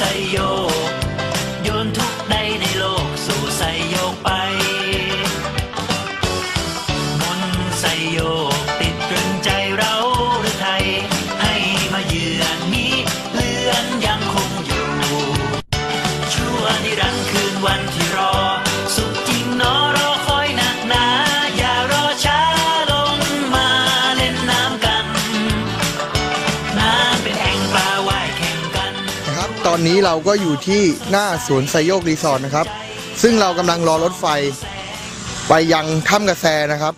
ถึง ตอนนี้เราก็อยู่ที่หน้าสวนไซโยกรีสอร์ทนะครับ ซึ่งเรากำลังรอรถไฟ ไปยังถ้ำกระแสนะครับ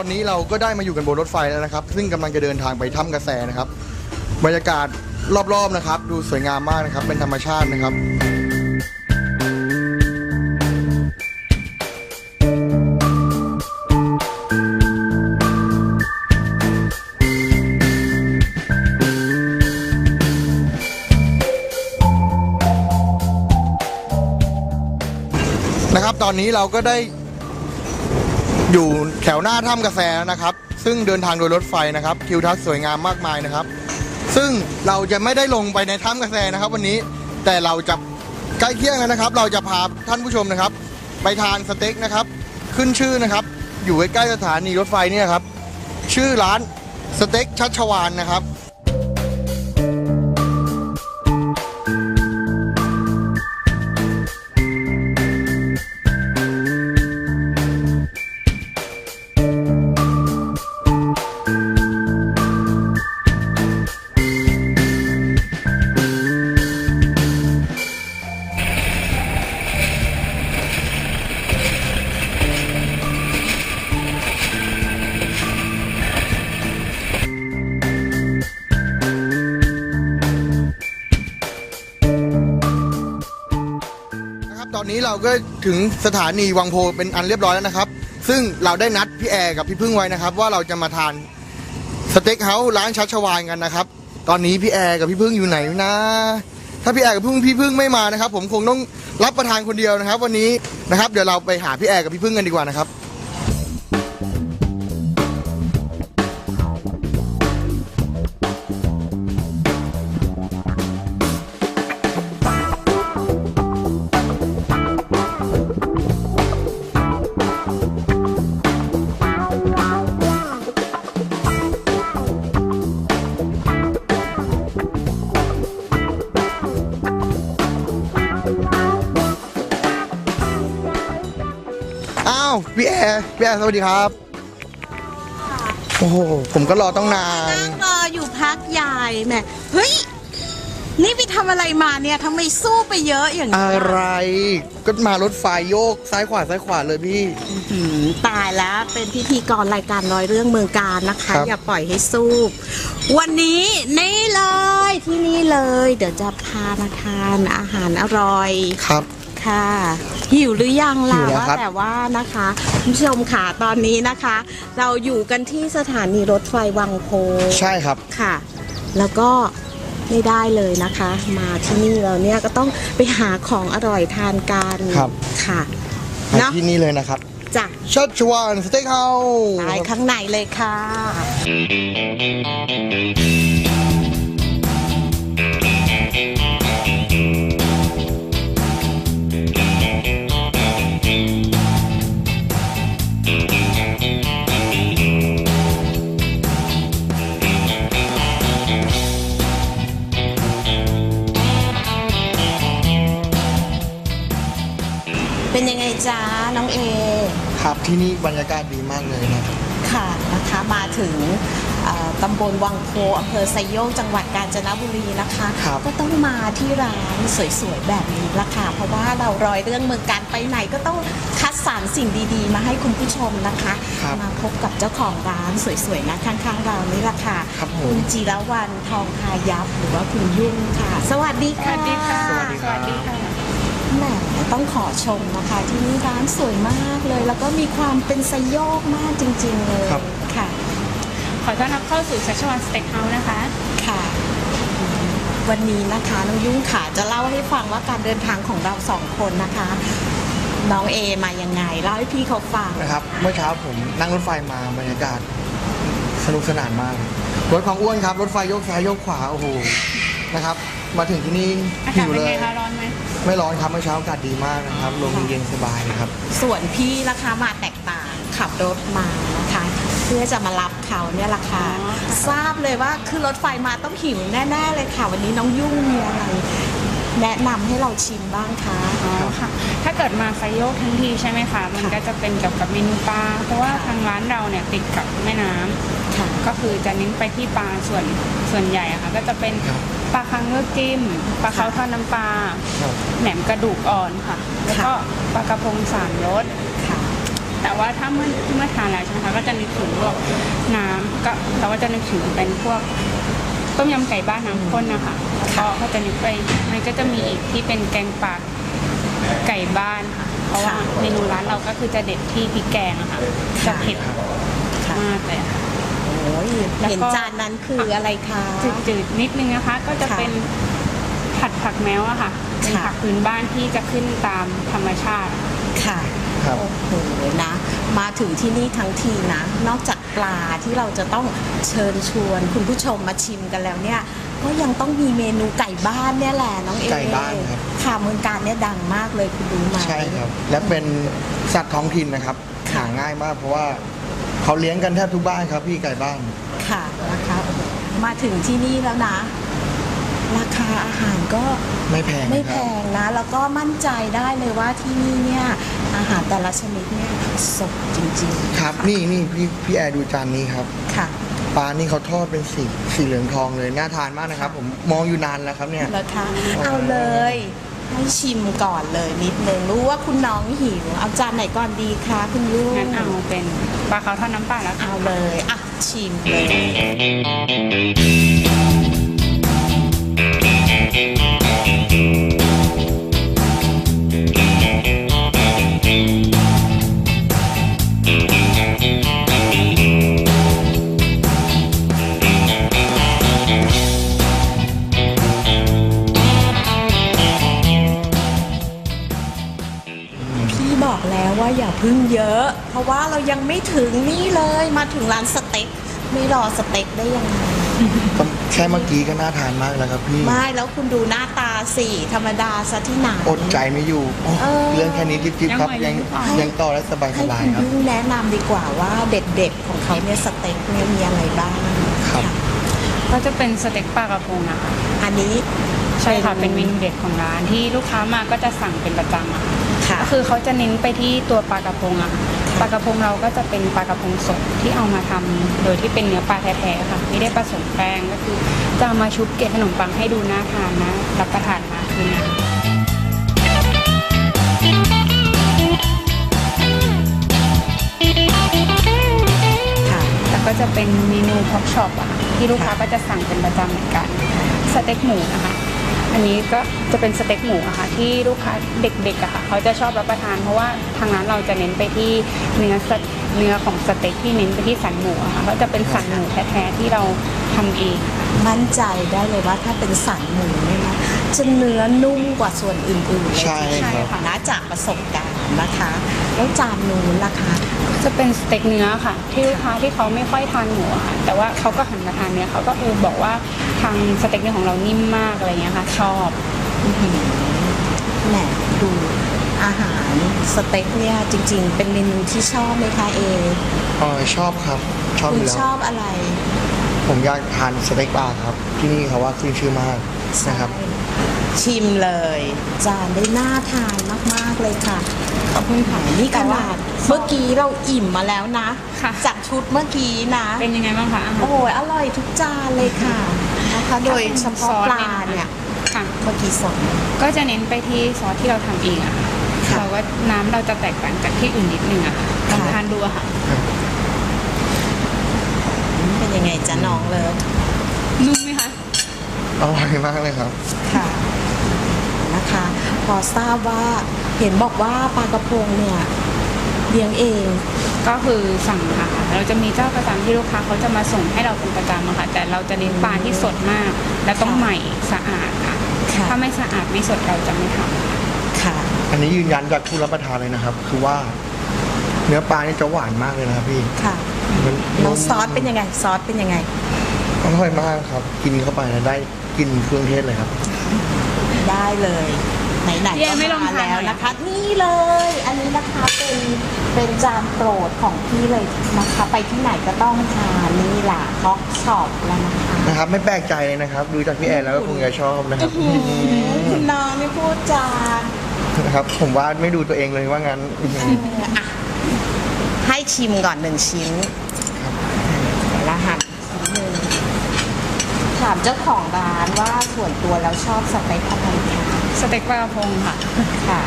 อนนี้เราก็ได้มาอยู่กันบนรถไฟแล้วนะครับ ซึ่งกำลังจะเดินทางไปถ้ำกระแสนะครับ บรรยากาศรอบๆนะครับ ดูสวยงามมากนะครับ เป็นธรรมชาตินะครับนะครับตอนนี้เราก็ได้ อยู่แถวหน้าถ้ำกาแฟแล้วนะครับ ซึ่งเดินทางโดยรถไฟนะครับทิวทัศน์สวยงามมากมายนะครับ ซึ่งเราจะไม่ได้ลงไปในถ้ำกาแฟนะครับ วันนี้แต่เราจะใกล้เที่ยงแล้วนะครับ เราจะพาท่านผู้ชมนะครับ ไปทานสเต็กนะครับ ขึ้นชื่อนะครับ อยู่ใกล้ๆสถานีรถไฟเนี่ยครับ ชื่อร้านสเต็กชัชวานนะครับ เราก็ถึงสถานีวังโพเป็นอันเรียบร้อยแล้วนะครับ ซึ่งเราได้นัดพี่แอร์กับพี่พึ่งไว้นะครับ ว่าเราจะมาทานสเต็กเฮาส์ร้านชัชวานกันนะครับ ตอนนี้พี่แอร์กับพี่พึ่งอยู่ไหนนะ ถ้าพี่แอร์กับพึ่งพี่พึ่งไม่มานะครับ ผมคงต้องรับประทานคนเดียวนะครับ วันนี้นะครับ เดี๋ยวเราไปหาพี่แอร์กับพี่พึ่งกันดีกว่านะครับาวพี่แอร์พี่แอร์สวัสดีครับ โอ้โหผมก็รอต้องนาน นั่งรออยู่พักใหญ่แหม่เฮ้ย นี่ไปทำอะไรมาเนี่ยทำไมสู้ไปเยอะอย่างนี้อะไร ก็มารถไฟโยกซ้ายขวาซ้ายขวาเลยพี่ หืมตายแล้วเป็นพิธีกรรายการร้อยเรื่องเมืองการนะคะ ครับ อย่าปล่อยให้สู้วันนี้นี่เลยที่นี่เลย เดี๋ยวจะพามาทานอาหารอร่อย ครับ ค่ะหิวหรือยังล่ะหิวแล้วว่าครับ แต่ว่านะคะคุณผู้ชมค่ะตอนนี้นะคะ เราอยู่กันที่สถานีรถไฟวังโพใช่ครับ ค่ะ แล้วก็ไม่ได้เลยนะคะ มาที่นี่เราเนี่ยก็ต้องไปหาของอร่อยทานกันครับ ค่ะมาเนาะที่นี่เลยนะครับจ้ะชัชวานสเต็กเฮาส์ไปข้างในเลยค่ะ ที่นี่บรรยากาศดีมากเลยนะครับค่ะนะคะมาถึงเอ่อตำบลวังโพอำเภอไซโยกจังหวัดกาญจนบุรีนะคะครับก็ต้องมาที่ร้านสวยๆแบบนี้ละค่ะ เพราะว่าเรารอยเรื่องเมืองการไปไหนก็ต้องคัดสรรสิ่งดีๆ มาให้คุณผู้ชมนะคะครับมาพบกับเจ้าของร้านสวยๆนะข้างๆเรานี่ละค่ะครับผมคุณจิรวรรณทองพายัพหรือว่าคุณยุ่งค่ะ สวัสดีค่ะ สวัสดีครับสวัสดีค่ะ แหมต้องขอชมนะคะ ที่นี่ร้านสวยมากเลย แล้วก็มีความเป็นไซโยกมากจริง ๆ เลยครับ ค่ะ ขอต้อนรับเข้าสู่ชัชวันสเต็กเฮาส์นะคะ ค่ะ วันนี้นะคะน้องยุ่งค่ะจะเล่าให้ฟังว่าการเดินทางของเราสองคนนะคะ น้องเอมายังไงเล่าให้พี่เขาฟัง นะครับ เมื่อเช้าผมนั่งรถไฟมาบรรยากาศสนุกสนานมากรถของอ้วนครับ รถไฟโยกซ้ายโยกขวาโอ้โหนะครับ มาถึงที่นี่อาหิกาศวเป็นเลไงย คะร้อนไหม ไม่ร้อนครับเมื่อเช้าอากาศดีมากนะครับลมเย็นสบายเลยครับ ส่วนพี่ราคามาแตกต่างขับรถมานะคะเพื่อจะมารับเขาเนี่ยราคาทราบเลยว่าคือรถไฟมาต้องหิวแน่ๆเลยค่ะ วันนี้น้องยุ่งมีอะไรแนะนำให้เราชิมบ้างคะ อ๋อค่ะ ถ้าเกิดมาไซโยกทั้งทีใช่ไหมคะ มันก็จะเป็นเกี่ยวกับเมนูปลา เพราะว่าทางร้านเราเนี่ยติดกับแม่น้ำ ค่ะ ก็คือจะเน้นไปที่ปลาส่วนส่วนใหญ่อะค่ะ ก็จะเป็นครับ ปลาคังเลือกจิ้มปลาเขาทอดน้ำปลาครับแหนมกระดูกอ่อนค่ะ แล้วก็ปลากระพงสามรสค่ะ แต่ว่าถ้าเมื่อเมื่อทานแล้วใช่ไหมคะก็จะนึกถึงพวกน้ำก็เราก็จะนึกถึงเป็นพวกต้มยำไก่บ้านน้ำข้นนะคะแล้วก็ก็จะนึกไปมันก็จะมีอีกที่เป็นแกงปลาไก่บ้านค่ะ เพราะว่าค่ะเมนูร้านเราก็คือจะเด็ดที่พริกแกงอะค่ะจะเผ็ดค่ะมากเลยค่ะโอ้ย แล้วก็ เห็นจานนั้นคืออะไรคะ จืดๆนิดนึงนะคะ ก็จะค่ะเป็นผัดผักแมวอะค่ะเป็นค่ะ ผักพื้นบ้านที่จะขึ้นตามธรรมชาติ ค่ะครับ โอ้โหนะ มาถึงที่นี่ทั้งทีนะ นอกจากปลาที่เราจะต้องเชิญชวน คุณผู้ชมมาชิมกันแล้วเนี่ย ก็ยังต้องมีเมนูไก่บ้านเนี่ยแหละน้องเอไก่บ้านครับ ค่ะเมืองการเนี่ยดังมากเลยคุณรู้ไหม ใช่ครับ และเป็นสัตว์ท้องถิ่นนะครับหาง่ายมากเพราะว่า เขาเลี้ยงกันแทบทุกบ้านครับพี่ไก่บ้าน ค่ะนะคะโอ้โหมาถึงที่นี่แล้วนะ ราคาอาหารก็ไม่แพงไม่นะคแพรับงนะ แล้วก็มั่นใจได้เลยว่าที่นี่เนี่ยอาหารแต่ละชนิดเนี่ยสดจริงครับนี่นี่พี่พี่แอร์ดูจานนี้ครับๆค่ะปลานี่เขาทอดเป็นสีสีเหลืองทองเลยน่าทานมากนะครับ ผมมองอยู่นานแล้วครับเนี่ยแล้วคะเอาเลย ให้ชิมก่อนเลยนิดนึงรู้ว่าคุณน้องหิวเอาจานไหนก่อนดีคะคุณลูกงั้นเอาเป็นปลาเขาทอดน้ำปลาแล้วกันเอาเลยอะชิมเลย ราะว่าเรายังไม่ถึงนี่เลยมาถึงร้านสเต็กไม่รอสเต็กได้ยังไงก็แค่เมื่อกี้ก็น่าทานมากแล้วครับพี่ไม่แล้วคุณดูหน้าตาสิธรรมดาซะที่ไหนอดใจไม่อยู่โอ้เออเรื่องแค่นี้จิ๊บๆครับยังยังต่อและสบายให้สบายคุณครับยุ่งแนะนำดีกว่าว่าเด็ดๆของเขาเนี่ยสเต็กเนี่ยมีอะไรบ้างครับะก็จะเป็นสเต็กปลากระพงนะคะอันนี้ใช่ค่ะเป็นเมนูเด็ดของร้านที่ลูกค้ามาก็จะสั่งเป็นประจำอะค่ะค่ะก็คือเขาจะเน้นไปที่ตัวปลากระพงอะค่ะ ปลากระพงเราก็จะเป็นปลากระพงสดที่เอามาทำโดยที่เป็นเนื้อปลาแท้ๆค่ะ ไม่ได้ผสมแป้งก็คือจะามาชุบเกล็ดขนมปังให้ดูน่าทานนะรับประทานมากขึ้นนะค่ะแล้วก็จะเป็นเมนูพ็อกช็อปอะค่ะที่ลูกค้าก็จะสั่งเป็นประจำเหมือนกันสเต็กหมูนะคะ อันนี้ก็จะเป็นสเต็กหมูอะค่ะที่ลูกค้าเด็กๆอะค่ะเขาจะชอบรับประทาน เพราะว่าทางร้านเราจะเน้นไปที่เนื้อสเนื้อของสเต็กที่เน้นไปที่สันหมูอะค่ะก็จะเป็นสันหมูแท้ๆที่เราทำเองมั่นใจได้เลยว่าถ้าเป็นสันหมูเนี่ยนะจะเนื้อนุ่มกว่าส่วนอื่นๆเลยใช่ทีเดียวครับนะจากประสบการณ์ นะคะ แล้วจานนู้นล่ะคะจะเป็นสเต็กเนื้อค่ะ ที่ลูกค้าที่เขาไม่ค่อยทานหมูอะค่ะแต่ว่าเขาก็หันมาทานเนื้อเขาก็เออบอกว่าทางสเต็กเนื้อของเรานิ่มมากอะไรเงี้ยค่ะ ชอบแหมดูอาหารสเต็กเนี่ยจริง ๆ เป็นเมนูที่ชอบไหมคะเออ๋อชอบครับ ชอบอคุณยู่แล้ว ชอบอะไร ผมอยากทานสเต็กปลาครับ ที่นี่เขาว่าขึ้นชื่อมากนะครับใช่ชิมเลย จานได้น่าทานมาก ๆ เลยค่ะ ขอบคุณค่ะนี่ขนาดเมื่อกี้เราอิ่มมาแล้วนะ ค่ะ จากชุดเมื่อกี้นะเป็นยังไงบ้างคะอาหารโอ้ยอร่อยทุกจานเลยค่ะนะคะโดยเฉพาะปลาเนี่ยค่ะเมื่อกี้สองก็จะเน้นไปที่ซอสที่เราทำเองอะค่ะค่ะเราว่าน้ำเราจะแตกต่างจากที่อื่นนิดนึงอะค่ะลองค่ะ ทานดูอะค่ะ เป็นยังไงจ๊ะน้องเลิฟนุ่มไหมคะ อร่อยมากเลยครับ ค่ะนะคะ พอทราบว่า เห็นบอกว่าปลากระพงเนี่ยเลี้ยงเองก็คือสั่งค่ะ เราจะมีเจ้าประจำที่ลูกค้าเขาจะมาส่งให้เราเป็นประจำอะค่ะ แต่เราจะเน้นปลาที่สดมาก และต้องค่ะใหม่สะอาดค่ะ ค่ะ ถ้าไม่สะอาดไม่สดเราจะไม่ทำค่ะ อันนี้ยืนยันจากผู้รับประทานเลยนะครับ คือว่า เนื้อปลานี่จะหวานมากเลยนะครับพี่ค่ะมันน้องซอสเป็นยังไงซอสเป็นยังไง อร่อยมากครับ กินเข้าไปนะได้กลินเครื่องเทศเลยครับ ได้เลย ไหนๆเย้ก็ไม่ลองมาทานแล้วเลยนะคะ นี่เลย อันนี้นะคะเป็นเป็นจานโปรดของพี่เลยนะคะ ไปที่ไหนก็ต้องทานนี่แหละฮอกช็อปแล้วนะคะ นะครับ ไม่แปลกใจเลยนะครับ ดูจากพี่แอนแล้วก็คงจะชอบนะครับอืมคุณน้องไม่พูดจานะครับ ผมว่าไม่ดูตัวเองเลยว่างั้นอะให้ชิมก่อนหนึ่งชิ้นครับเดี๋ยวละหั่นชิ้นหนึ่งถามเจ้าของร้านว่าส่วนตัวแล้วชอบสเต็กอะไรคะ สเต็กปลากระพงค่ะ ค่ะ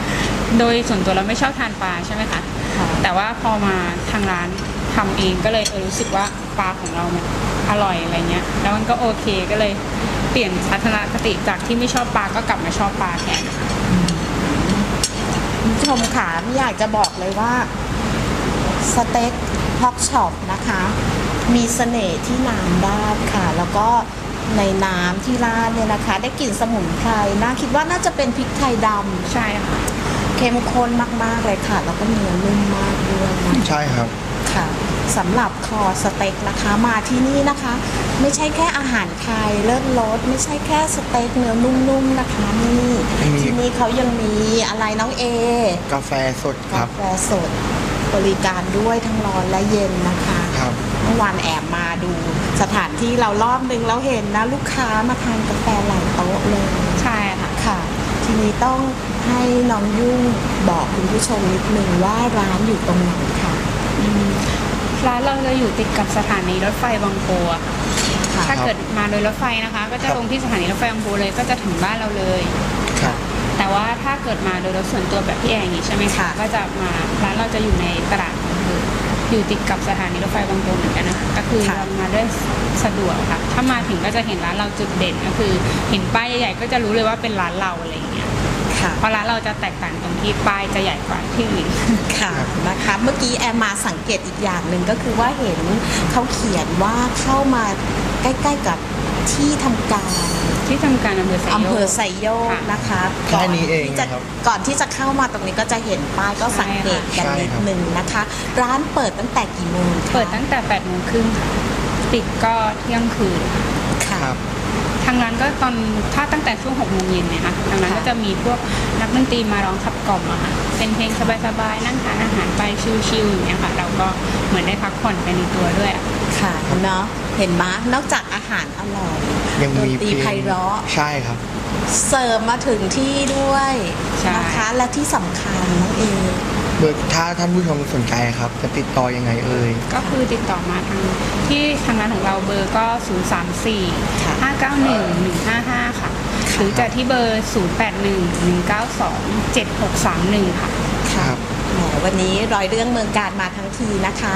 โดยส่วนตัวเราไม่ชอบทานปลาใช่ไหมคะ ค่ะ แต่ว่าพอมาทางร้านทำเองก็เลยเออรู้สึกว่าปลาของเรามันอร่อยอะไรเงี้ย แล้วมันก็โอเคก็เลยเปลี่ยนทัศนคติจากที่ไม่ชอบปลาก็กลับมาชอบปลาแทนค่ะคุณผู้ชมค่ะไม่อยากจะบอกเลยว่า สเต็กฮอกช็อปนะคะ มีเสน่ห์ที่น้ำราดค่ะ แล้วก็ ในน้ำที่ราดเนี่ยนะคะ ได้กลิ่นสมุนไพรน่าคิดว่าน่าจะเป็นพริกไทยดใช่ค่ะำเข้มข้นมากๆเลยค่ะ แล้วก็เนื้อนุ่มมากด้วยนะใช่ครับค่ะสำหรับคอสเต็กนะคะมาที่นี่นะคะ ไม่ใช่แค่อาหารไทยเลิศรสไม่ใช่แค่สเต็กเนื้อนุ่มๆนะคะนี่มี ที่นี่เขายังมีอะไรน้องเอกาแฟสดคการับแฟสดบริการด้วยทั้งร้อนและเย็นนะคะ ครับเมื่อวานแอบมาดูสถานที่เรารอบนึงแล้วเห็นนะ ลูกค้ามาทานกาแฟหลายโต๊ะเลยใช่ค่ะค่ะ ทีนี้ต้องให้น้องยุ่งบอกคุณผู้ชมนิดนึงว่าร้านอยู่ตรงไหนค่ะร้านเราจะอยู่ติดกับสถานีรถไฟบางโพอะค่ะค่ะ ถ้าเกิดมาโดยรถไฟนะคะ ก็จะครับ ลงที่สถานีรถไฟบางโพเลยก็จะถึงบ้านเราเลย ครับ แต่ว่าถ้าเกิดมาโดยรถส่วนตัวแบบพี่แอร์อย่างนี้ใช่ไหมคะค่ะ ก็จะมาร้านเราจะอยู่ในตลาดอำเภอ อยู่ติดกับสถานีรถไฟบางโพเหมือนกันนะคะก็คือค่ะ เรามาด้วยสะดวกค่ะ ถ้ามาถึงก็จะเห็นร้านเราจุดเด่นก็คือ เห็นป้ายใหญ่ๆก็จะรู้เลยว่าเป็นร้านเราอะไรอย่างเงี้ยค่ะ เพราะร้านเราจะแตกต่างตรงที่ป้ายจะใหญ่กว่าที่อื่น ค่ะนะคะเมื่อกี้แอมมาสังเกตอีกอย่างหนึ่งก็คือว่าเห็นเขาเขียนว่าเข้ามาใกล้ ๆ กับ ที่ทำการที่ทำการอำเภอไซโยกอำเภอไซโยกค่ะนะคะแค่นี้เองที่จะนะครับก่อนที่จะเข้ามาตรงนี้ก็จะเห็นป้ายก็สังเกตกันใช่นิดครับนึงนะคะ ร้านเปิดตั้งแต่กี่โมงคะเปิดตั้งแต่8โมงครึ่งค่ะปิดก็เที่ยงคืน ค่ะ ครับ ทางร้านก็ตอนถ้าตั้งแต่ช่วง6โมงเย็นเนี่ยค่ะทางร้านค่ะ ก็จะมีพวกนักดนตรีมาร้องขับกล่อมอะค่ะเป็นเพลงสบายๆ นั่งทานอาหารไปชิลๆอย่างเงี้ยค่ะ เราก็เหมือนได้พักผ่อนไปในตัวด้วยอะ ค่ะเนาะ เห็นไหมนอกจากอาหารอร่อยยังดนมีตรีไพเราะใช่ครับ เสิร์ฟมาถึงที่ด้วยใช่ นะคะและที่สำคัญน้องเอ เบอร์ถ้าท่านผู้ชมสนใจครับ จะติดต่อยังไงเอ่ย ก็คือติดต่อมาทางที่ทางร้านของเราเบอร์ก็ 0 3 4 ค่ะ 5 9 1 1 5 5 ค่ะ หรือจะที่เบอร์ 0 8 1 1 9 2 7 6 3 1 ค่ะ ครับแหมวันนี้รอยเรื่องเมืองการมาทั้งทีนะคะ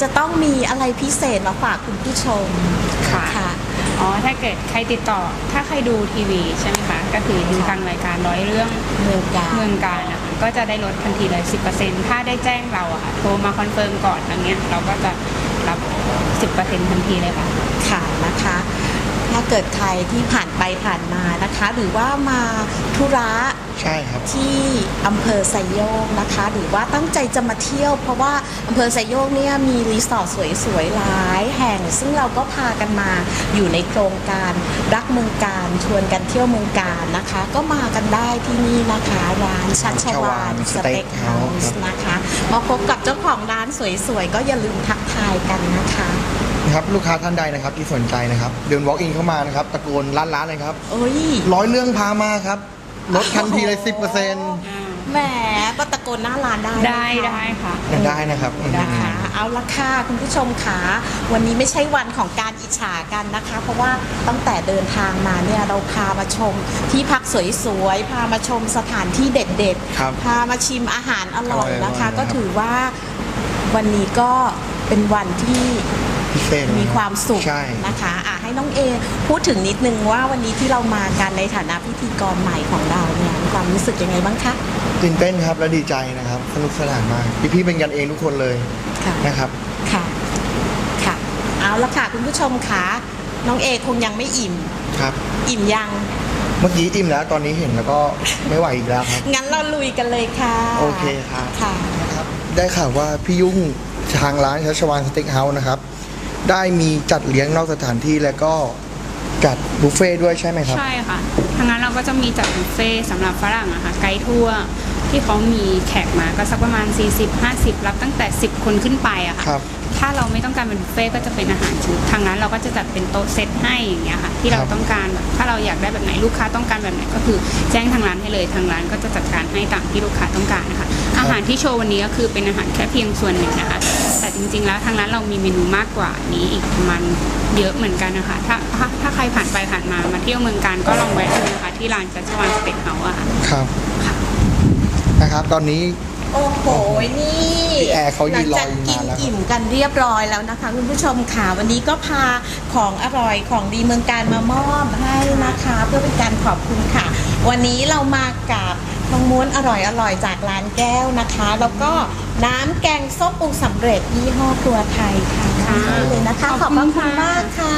จะต้องมีอะไรพิเศษมาฝากคุณผู้ชมค่ะค่ะ อ๋อ ถ้าเกิดใครติดต่อ ถ้าใครดูทีวีใช่ไหมคะ ก็คือดูทางรายการร้อยเรื่องเมืองการเมืองการนะคะก็จะได้ลดทันทีเลย10%ถ้าได้แจ้งเราอะค่ะ โทรมาคอนเฟิร์มก่อนอย่างเงี้ย เราก็จะรับ 10%ทันทีเลยค่ะ ค่ะนะคะถ้าเกิดใครที่ผ่านไปผ่านมานะคะ หรือว่ามาธุระ ใช่ครับ ที่อำเภอไซโยกนะคะ หรือว่าตั้งใจจะมาเที่ยว เพราะว่าอำเภอไซโยกเนี่ยมีรีสอร์ทสวยๆหลายแห่ง ซึ่งเราก็พากันมาอยู่ในโครงการรักเมืองการชวนกันเที่ยวเมืองการนะคะ ก็มากันได้ที่นี่นะคะร้านชัชวานสเต็กเฮาส์นะคะมาพบกับเจ้าของร้านสวยๆก็อย่าลืมทักทายกันนะคะนะครับลูกค้าท่านใดนะครับที่สนใจนะครับ เดิน walk in เข้ามานะครับ ตะโกนร้านร้านเลยครับโอ้ยร้อยเรื่องพามาครับ ลดทันทีเลยสิบเปอร์เซ็นต์แหมก็ตะโกนหน้าร้านได้ได้นะคะได้ค่ะ ได้นะครับนะคะเอาละค่ะคุณผู้ชมค่ะวันนี้ไม่ใช่วันของการอิจฉากันนะคะ เพราะว่าตั้งแต่เดินทางมาเนี่ยเราพามาชมที่พักสวยๆพามาชมสถานที่เด็ดครับๆพามาชิมอาหารอร่อยนะคะอร่อยๆก็ถือว่าวันนี้ก็เป็นวันที่พิเศษมีความสุขใช่นะคะอะ ให้น้องเอ พูดถึงนิดนึงว่าวันนี้ที่เรามากันในฐานะพิธีกรใหม่ของเราเนี่ยมีความรู้สึกยังไงบ้างคะ ตื่นเต้นครับและดีใจนะครับสนุกสนานมากพี่ๆเป็นกันเองทุกคนเลยค่ะ นะครับ ค่ะ ค่ะ เอาละค่ะคุณผู้ชมคะน้องเอคงยังไม่อิ่ม ครับ อิ่มยัง เมื่อกี้อิ่มแล้วตอนนี้เห็นแล้วก็ไม่ไหวอีกแล้วครับ งั้นเราลุยกันเลยค่ะโอเคครับ ค่ะ นะครับได้ข่าวว่าพี่ยุ่งทางร้านชัชวานสเต็กเฮาส์นะครับ ได้มีจัดเลี้ยงนอกสถานที่แล้วก็จัดบุฟเฟ่ต์ด้วยใช่ไหมครับ ใช่ค่ะทางนั้นเราก็จะมีจัดบุฟเฟ่ต์สำหรับฝรั่งอะค่ะไกด์ทัวร์ที่เขามีแขกมาก็สักประมาณ 40-50 รับตั้งแต่ 10 คนขึ้นไปอะค่ะครับ ถ้าเราไม่ต้องการเป็นบุฟเฟ่ต์ก็จะเป็นอาหารชุดทางนั้นเราก็จะจัดเป็นโต๊ะเซตให้อย่างเงี้ยค่ะ ที่เราครับต้องการแบบถ้าเราอยากได้แบบไหนลูกค้าต้องการแบบไหนก็คือแจ้งทางร้านให้เลยทางร้านก็จะจัดการให้ตามที่ลูกค้าต้องการนะคะ อาหารที่โชว์วันนี้ก็คือเป็นอาหารแค่เพียงส่วนหนึ่งนะคะแต่ จริง ๆ แล้วทางร้านเรามีเมนูมากกว่านี้อีกประมาณเยอะเหมือนกันนะคะถ้าถ้าถ้าใครผ่านไปผ่านมามาเที่ยวเมืองการก็ลองแวะดูนะคะที่ร้านจัชวานสเต็กเฮาส์อะค่ะ ครับนะครับ ตอนนี้ โอ้โห นี่พี่แอร์เขายืนรออยู่หลังจากกินานแล้วครับ อิ่มกันเรียบร้อยแล้วนะคะ คุณผู้ชมค่ะ วันนี้ก็พาของอร่อยของดีเมืองการมามอบให้นะคะ เพื่อเป็นการขอบคุณค่ะ วันนี้เรามากับน้องม้วนอร่อยอร่อยจากร้านแก้วนะคะ แล้วก็น้ำแกงส้มปรุงสำเร็จยี่ห้อตัวไทยค่ะเลยนะคะ ขอบคุณมากค่ะ